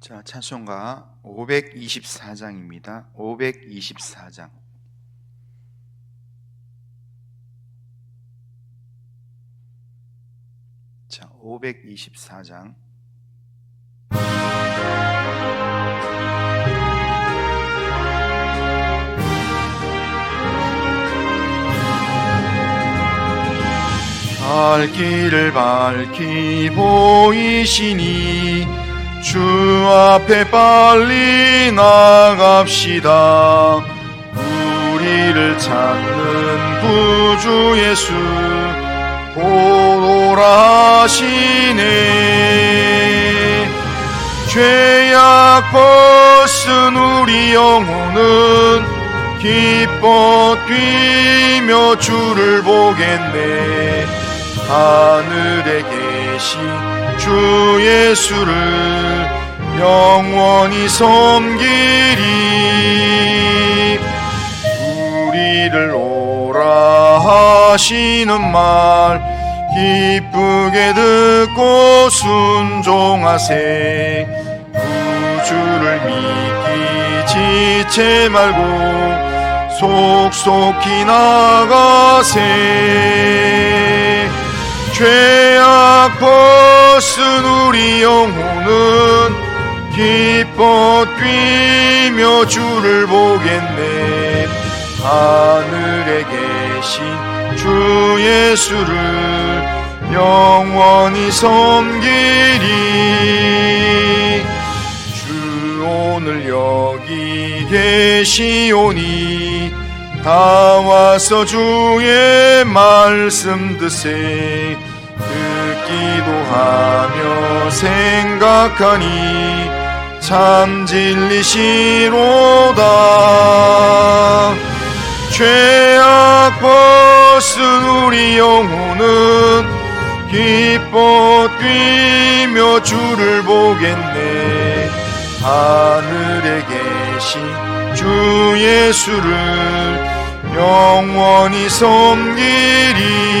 자, 찬송가 524장입니다. 524장. 자, 524장. 갈 길을 밝히 보이시니 주 앞에 빨리 나갑시다. 우리를 찾는 구주 예수 보라 하시네. 죄악 벗은 우리 영혼은 기뻐 뛰며 주를 보겠네. 하늘에 계신 주 예수를 영원히 섬기리. 우리를 오라 하시는 말 기쁘게 듣고 순종하세. 구주를 믿기 지체 말고 속속히 나가세 죄악 벗은 우리 영혼은 기뻐 뛰며 주를 보겠네. 하늘에 계신 주 예수를 영원히 섬기리. 주 오늘 여기 계시오니 다 와서 주의 말씀 드세. 듣 기도 하며 생각하니 참 진리시로다. 죄악 벗은 우리 영혼은 기뻐 뛰며 주를 보겠네. 하늘에 계신 주 예수를 영원히 섬기리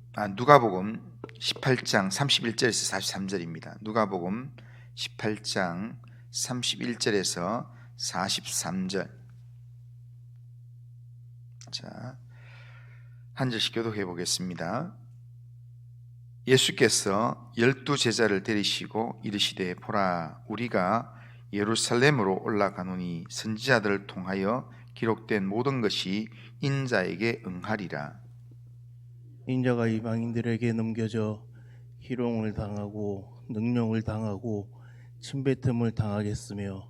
아 누가복음 18장 31절에서 43절입니다. 누가복음 18장 31절에서 43절. 자, 한 절씩 교독해 보겠습니다. 예수께서 열두 제자를 데리시고 이르시되 보라 우리가 예루살렘으로 올라가노니 선지자들을 통하여 기록된 모든 것이 인자에게 응하리라. 인자가 이방인들에게 넘겨져 희롱을 당하고 능력을 당하고 침뱉음을 당하겠으며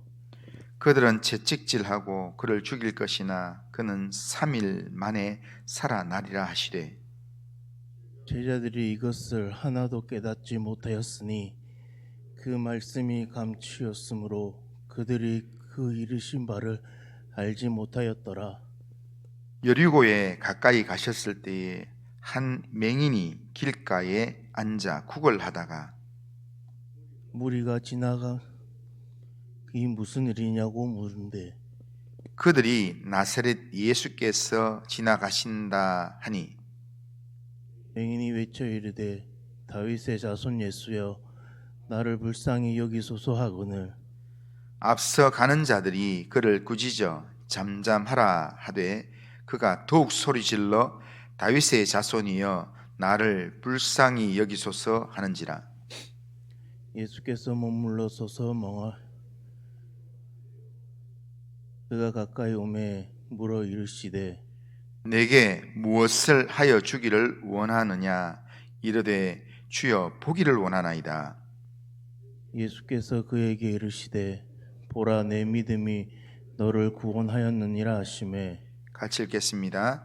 그들은 채찍질하고 그를 죽일 것이나 그는 3일 만에 살아나리라 하시되 제자들이 이것을 하나도 깨닫지 못하였으니 그 말씀이 감추었으므로 그들이 그 이르신 바를 알지 못하였더라. 여리고에 가까이 가셨을 때에 한 맹인이 길가에 앉아 구걸하다가 무리가 지나가 이 무슨 일이냐고 물은데 그들이 나사렛 예수께서 지나가신다 하니 맹인이 외쳐 이르되 다윗의 자손 예수여 나를 불쌍히 여기소서 하거늘. 앞서 가는 자들이 그를 꾸짖어 잠잠하라 하되 그가 더욱 소리질러 다윗의 자손이여 나를 불쌍히 여기소서 하는지라. 예수께서 머물러 서서 멍하 그가 가까이 오매 물어 이르시되 내게 무엇을 하여 주기를 원하느냐? 이르되 주여 보기를 원하나이다. 예수께서 그에게 이르시되 보라 내 믿음이 너를 구원하였느니라 하심에. 같이 읽겠습니다.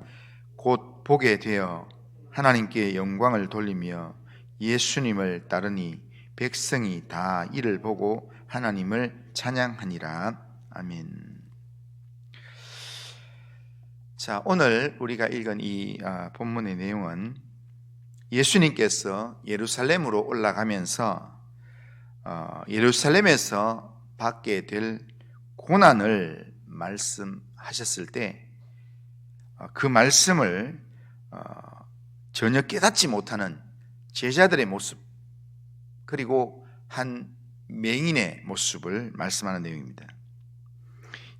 곧 보게 되어 하나님께 영광을 돌리며 예수님을 따르니 백성이 다 이를 보고 하나님을 찬양하니라. 아멘. 자 오늘 우리가 읽은 이 아, 본문의 내용은 예수님께서 예루살렘으로 올라가면서 어, 예루살렘에서 받게 될 고난을 말씀하셨을 때 그 말씀을 어, 전혀 깨닫지 못하는 제자들의 모습 그리고 한 맹인의 모습을 말씀하는 내용입니다.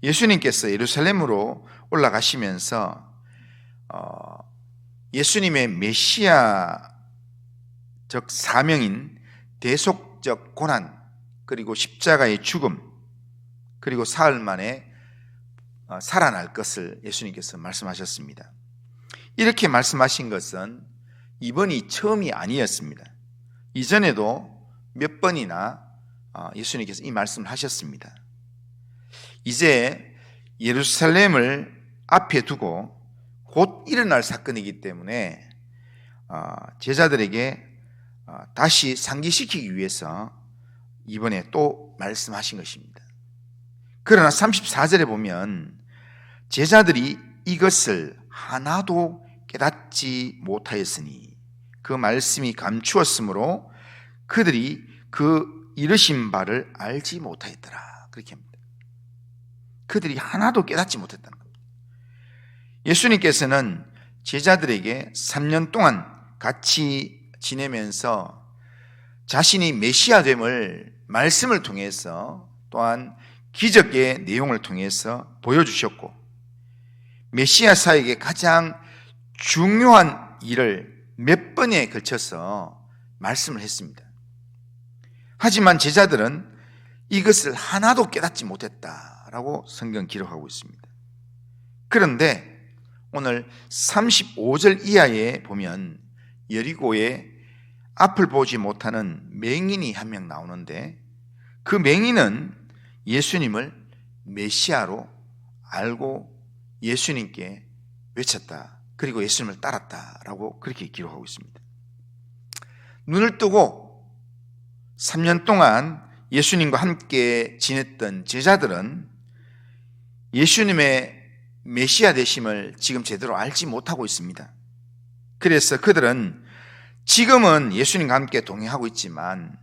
예수님께서 예루살렘으로 올라가시면서 어, 예수님의 메시아적 사명인 대속적 고난 그리고 십자가의 죽음 그리고 사흘 만에 어, 살아날 것을 예수님께서 말씀하셨습니다. 이렇게 말씀하신 것은 이번이 처음이 아니었습니다. 이전에도 몇 번이나 어, 예수님께서 이 말씀을 하셨습니다. 이제 예루살렘을 앞에 두고 곧 일어날 사건이기 때문에 어, 제자들에게 어, 다시 상기시키기 위해서 이번에 또 말씀하신 것입니다. 그러나 34절에 보면 제자들이 이것을 하나도 깨닫지 못하였으니 그 말씀이 감추었으므로 그들이 그 이르신 바를 알지 못하였더라. 그렇게 합니다. 그들이 하나도 깨닫지 못했다는 겁니다. 예수님께서는 제자들에게 3년 동안 같이 지내면서 자신이 메시아됨을 말씀을 통해서 또한 기적의 내용을 통해서 보여주셨고 메시아사에게 가장 중요한 일을 몇 번에 걸쳐서 말씀을 했습니다. 하지만 제자들은 이것을 하나도 깨닫지 못했다라고 성경 기록하고 있습니다. 그런데 오늘 35절 이하에 보면 여리고에 앞을 보지 못하는 맹인이 한 명 나오는데 그 맹인은 예수님을 메시아로 알고 예수님께 외쳤다. 그리고 예수님을 따랐다라고 그렇게 기록하고 있습니다. 눈을 뜨고 3년 동안 예수님과 함께 지냈던 제자들은 예수님의 메시아 되심을 지금 제대로 알지 못하고 있습니다. 그래서 그들은 지금은 예수님과 함께 동행하고 있지만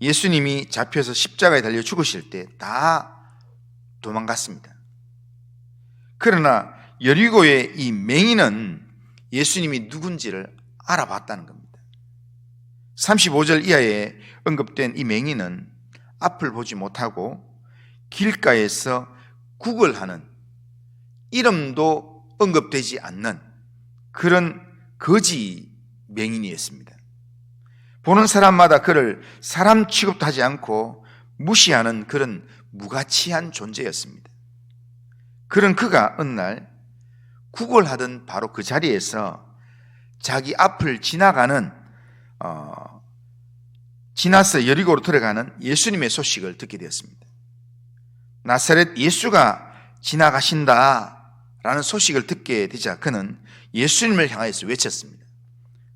예수님이 잡혀서 십자가에 달려 죽으실 때 다 도망갔습니다. 그러나 여리고의 이 맹인은 예수님이 누군지를 알아봤다는 겁니다. 35절 이하에 언급된 이 맹인은 앞을 보지 못하고 길가에서 구걸하는 이름도 언급되지 않는 그런 거지 맹인이었습니다. 보는 사람마다 그를 사람 취급도 하지 않고 무시하는 그런 무가치한 존재였습니다. 그런 그가 어느 날 구걸하던 바로 그 자리에서 자기 앞을 지나가는 어, 지나서 여리고로 들어가는 예수님의 소식을 듣게 되었습니다. 나사렛 예수가 지나가신다라는 소식을 듣게 되자 그는 예수님을 향하여서 외쳤습니다.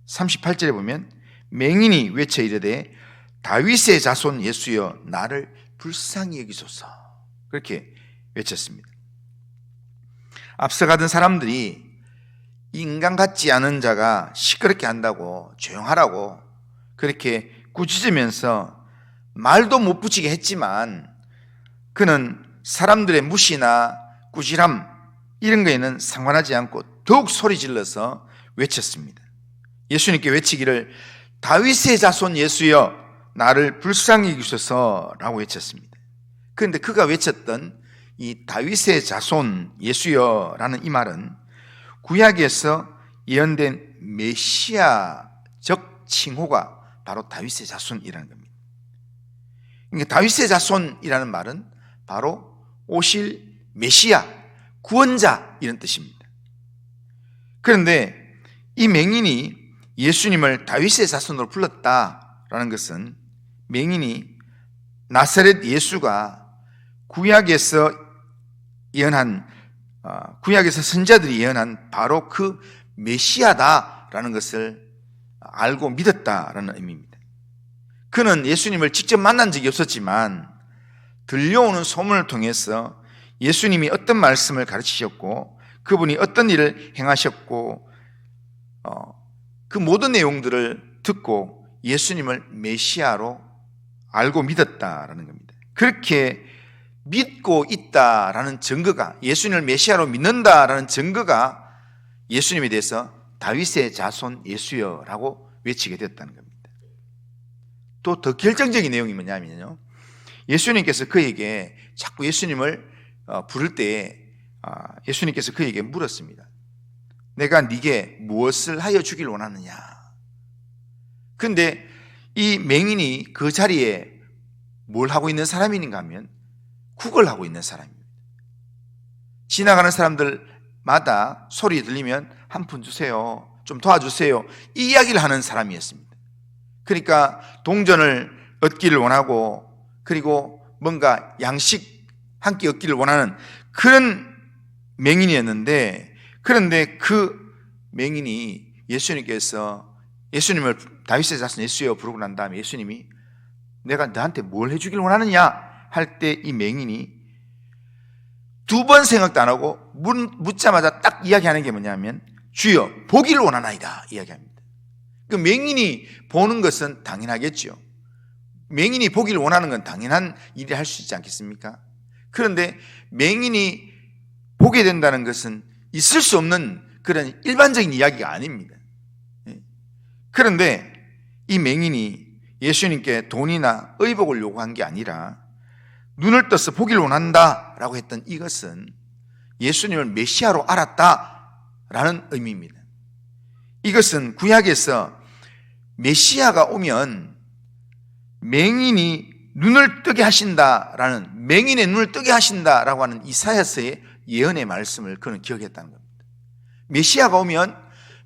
38절에 보면 맹인이 외쳐 이르되 다윗의 자손 예수여 나를 불쌍히 여기소서 그렇게 외쳤습니다. 앞서가던 사람들이 인간 같지 않은 자가 시끄럽게 한다고 조용하라고 그렇게 꾸짖으면서 말도 못 붙이게 했지만 그는 사람들의 무시나 꾸지람 이런 거에는 상관하지 않고 더욱 소리 질러서 외쳤습니다. 예수님께 외치기를 다윗의 자손 예수여 나를 불쌍히 여기소서라고 외쳤습니다. 그런데 그가 외쳤던 이 다윗의 자손 예수여라는 이 말은 구약에서 예언된 메시아적 칭호가 바로 다윗의 자손이라는 겁니다. 그러니까 다윗의 자손이라는 말은 바로 오실 메시아, 구원자 이런 뜻입니다. 그런데 이 맹인이 예수님을 다윗의 자손으로 불렀다라는 것은 맹인이 나사렛 예수가 구약에서 예언한 어, 구약에서 선자들이 예언한 바로 그 메시아다라는 것을 알고 믿었다라는 의미입니다. 그는 예수님을 직접 만난 적이 없었지만 들려오는 소문을 통해서 예수님이 어떤 말씀을 가르치셨고 그분이 어떤 일을 행하셨고 어, 그 모든 내용들을 듣고 예수님을 메시아로 알고 믿었다라는 겁니다. 그렇게 믿고 있다라는 증거가 예수님을 메시아로 믿는다라는 증거가 예수님에 대해서 다윗의 자손 예수여라고 외치게 됐다는 겁니다. 또 더 결정적인 내용이 뭐냐면요. 예수님께서 그에게 자꾸 예수님을 어, 부를 때에 아, 예수님께서 그에게 물었습니다. 내가 네게 무엇을 하여 주길 원하느냐? 근데 이 맹인이 그 자리에 뭘 하고 있는 사람인가 하면 국을 하고 있는 사람입니다. 지나가는 사람들마다 소리 들리면 한 푼 주세요. 좀 도와주세요. 이 이야기를 하는 사람이었습니다. 그러니까 동전을 얻기를 원하고 그리고 뭔가 양식 한 끼 얻기를 원하는 그런 맹인이었는데 그런데 그 맹인이 예수님께서 예수님을 다윗의 자손 예수여 부르고 난 다음에 예수님이 내가 너한테 뭘 해주길 원하느냐 할 때 이 맹인이 두 번 생각도 안 하고 문- 묻자마자 딱 이야기하는 게 뭐냐면 주여 보기를 원하나이다 이야기합니다. 그 맹인이 보는 것은 당연하겠죠. 맹인이 보기를 원하는 건 당연한 일이 할 수 있지 않겠습니까? 그런데 맹인이 보게 된다는 것은 있을 수 없는 그런 일반적인 이야기가 아닙니다. 예. 그런데 이 맹인이 예수님께 돈이나 의복을 요구한 게 아니라 눈을 떠서 보기를 원한다 라고 했던 이것은 예수님을 메시아로 알았다 라는 의미입니다. 이것은 구약에서 메시아가 오면 맹인이 눈을 뜨게 하신다라는 맹인의 눈을 뜨게 하신다라고 하는 이사야서의 예언의 말씀을 그는 기억했다는 겁니다. 메시아가 오면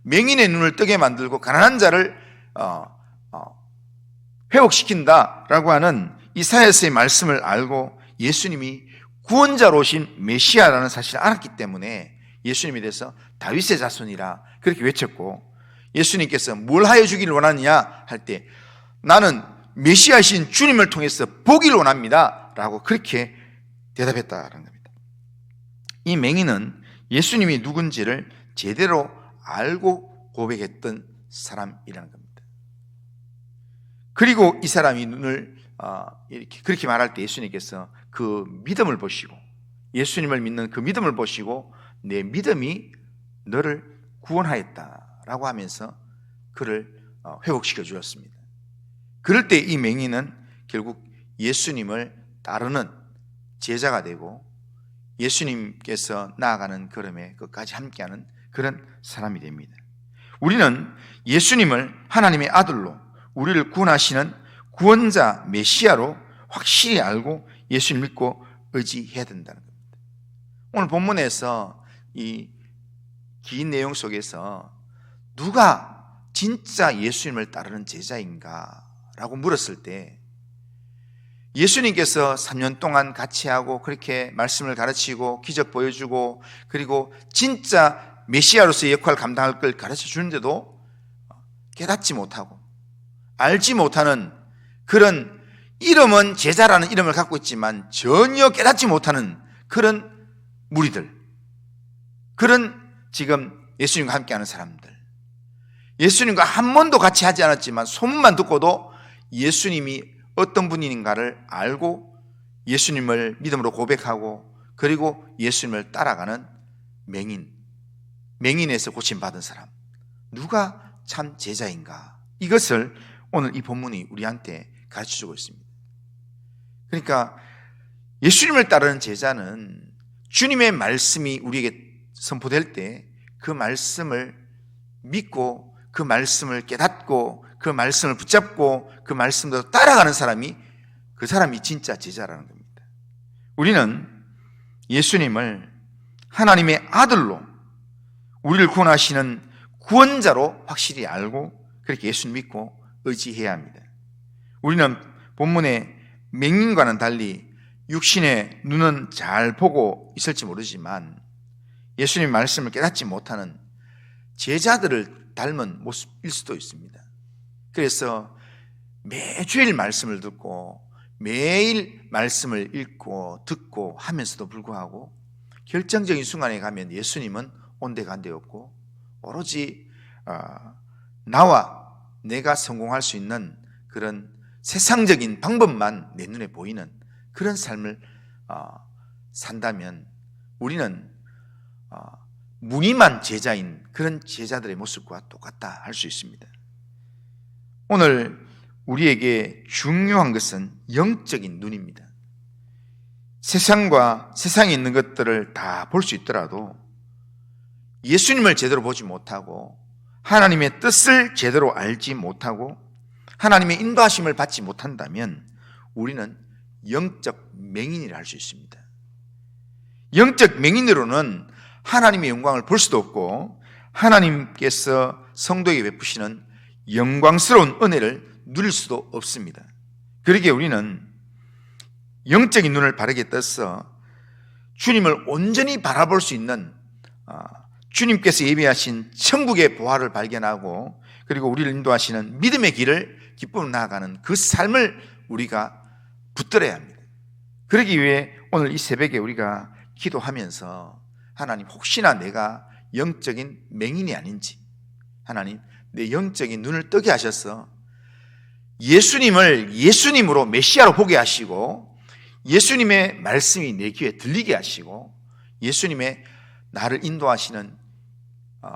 맹인의 눈을 뜨게 만들고 가난한 자를 어, 어, 회복시킨다라고 하는 이사야서의 말씀을 알고 예수님이 구원자로 오신 메시아라는 사실을 알았기 때문에 예수님에 대해서 다윗의 자손이라 그렇게 외쳤고 예수님께서 뭘 하여 주기를 원하느냐 할 때 나는 메시아신 주님을 통해서 보기를 원합니다. 라고 그렇게 대답했다는 겁니다. 이 맹인은 예수님이 누군지를 제대로 알고 고백했던 사람이라는 겁니다. 그리고 이 사람이 눈을 어, 이렇게 그렇게 말할 때 예수님께서 그 믿음을 보시고 예수님을 믿는 그 믿음을 보시고 내 믿음이 너를 구원하였다라고 하면서 그를 어, 회복시켜 주었습니다. 그럴 때 이 맹인은 결국 예수님을 따르는 제자가 되고 예수님께서 나아가는 걸음에 끝까지 함께하는 그런 사람이 됩니다. 우리는 예수님을 하나님의 아들로 우리를 구원하시는 구원자 메시아로 확실히 알고 예수를 믿고 의지해야 된다는 겁니다. 오늘 본문에서 이 긴 내용 속에서 누가 진짜 예수님을 따르는 제자인가 라고 물었을 때 예수님께서 3년 동안 같이 하고 그렇게 말씀을 가르치고 기적 보여주고 그리고 진짜 메시아로서의 역할을 감당할 걸 가르쳐 주는데도 깨닫지 못하고 알지 못하는 그런 이름은 제자라는 이름을 갖고 있지만 전혀 깨닫지 못하는 그런 무리들 그런 지금 예수님과 함께하는 사람들 예수님과 한 번도 같이 하지 않았지만 소문만 듣고도 예수님이 어떤 분인가를 알고 예수님을 믿음으로 고백하고 그리고 예수님을 따라가는 맹인, 맹인에서 고침받은 사람. 누가 참 제자인가? 이것을 오늘 이 본문이 우리한테 가르쳐 주고 있습니다. 그러니까 예수님을 따르는 제자는 주님의 말씀이 우리에게 선포될 때 그 말씀을 믿고 그 말씀을 깨닫고 그 말씀을 붙잡고 그 말씀대로 따라가는 사람이 그 사람이 진짜 제자라는 겁니다. 우리는 예수님을 하나님의 아들로 우리를 구원하시는 구원자로 확실히 알고 그렇게 예수님 믿고 의지해야 합니다. 우리는 본문의 맹인과는 달리 육신의 눈은 잘 보고 있을지 모르지만 예수님 말씀을 깨닫지 못하는 제자들을 닮은 모습일 수도 있습니다. 그래서 매주일 말씀을 듣고 매일 말씀을 읽고 듣고 하면서도 불구하고 결정적인 순간에 가면 예수님은 온데간데 없고 오로지 어, 나와 내가 성공할 수 있는 그런 세상적인 방법만 내 눈에 보이는 그런 삶을 어, 산다면 우리는 어, 무늬만 제자인 그런 제자들의 모습과 똑같다 할 수 있습니다. 오늘 우리에게 중요한 것은 영적인 눈입니다. 세상과 세상에 있는 것들을 다 볼 수 있더라도 예수님을 제대로 보지 못하고 하나님의 뜻을 제대로 알지 못하고 하나님의 인도하심을 받지 못한다면 우리는 영적 맹인이라 할 수 있습니다. 영적 맹인으로는 하나님의 영광을 볼 수도 없고 하나님께서 성도에게 베푸시는 영광스러운 은혜를 누릴 수도 없습니다. 그러기에 우리는 영적인 눈을 바르게 떠서 주님을 온전히 바라볼 수 있는 아, 주님께서 예비하신 천국의 보화를 발견하고 그리고 우리를 인도하시는 믿음의 길을 기쁨으로 나아가는 그 삶을 우리가 붙들어야 합니다. 그러기 위해 오늘 이 새벽에 우리가 기도하면서 하나님 혹시나 내가 영적인 맹인이 아닌지 하나님 내 영적인 눈을 뜨게 하셔서 예수님을 예수님으로 메시아로 보게 하시고 예수님의 말씀이 내 귀에 들리게 하시고 예수님의 나를 인도하시는 어,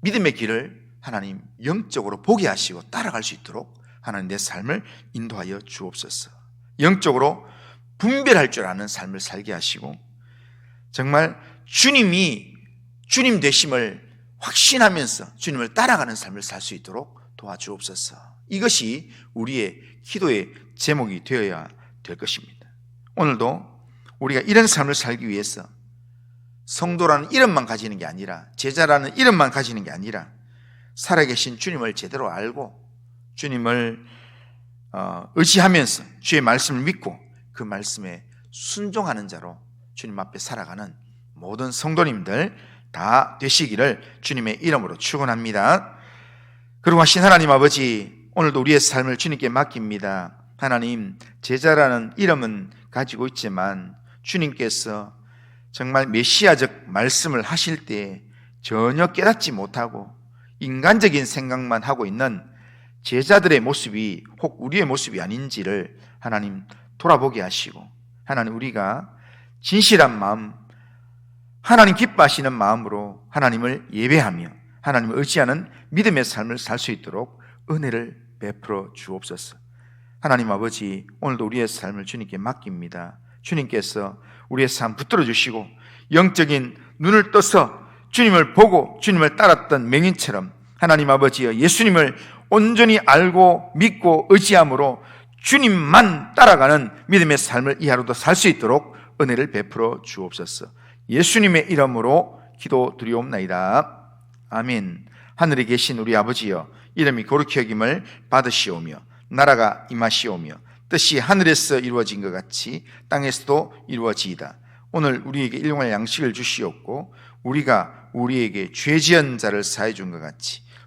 믿음의 길을 하나님 영적으로 보게 하시고 따라갈 수 있도록 하나님 내 삶을 인도하여 주옵소서. 영적으로 분별할 줄 아는 삶을 살게 하시고 정말 주님이 주님 되심을 확신하면서 주님을 따라가는 삶을 살 수 있도록 도와주옵소서. 이것이 우리의 기도의 제목이 되어야 될 것입니다. 오늘도 우리가 이런 삶을 살기 위해서 성도라는 이름만 가지는 게 아니라 제자라는 이름만 가지는 게 아니라 살아계신 주님을 제대로 알고 주님을 어, 의지하면서 주의 말씀을 믿고 그 말씀에 순종하는 자로 주님 앞에 살아가는 모든 성도님들 다 되시기를 주님의 이름으로 축원합니다. 그리고 하신 하나님 아버지 오늘도 우리의 삶을 주님께 맡깁니다. 하나님 제자라는 이름은 가지고 있지만 주님께서 정말 메시아적 말씀을 하실 때 전혀 깨닫지 못하고 인간적인 생각만 하고 있는 제자들의 모습이 혹 우리의 모습이 아닌지를 하나님 돌아보게 하시고 하나님 우리가 진실한 마음 하나님 기뻐하시는 마음으로 하나님을 예배하며 하나님을 의지하는 믿음의 삶을 살 수 있도록 은혜를 베풀어 주옵소서. 하나님 아버지, 오늘도 우리의 삶을 주님께 맡깁니다. 주님께서 우리의 삶 붙들어 주시고 영적인 눈을 떠서 주님을 보고 주님을 따랐던 맹인처럼 하나님 아버지여 예수님을 온전히 알고 믿고 의지함으로 주님만 따라가는 믿음의 삶을 이 하루도 살 수 있도록 은혜를 베풀어 주옵소서. 예수님의 이름으로 기도 드리옵나이다. 아멘. 하늘에 계신 우리 아버지여 이름이 거룩히 여김을 받으시오며 나라가 임하시오며 뜻이 하늘에서 이루어진 것 같이 땅에서도 이루어지이다. 오늘 우리에게 일용할 양식을 주시옵고 우리가 우리에게 죄 지은 자를 사해 준 것 같이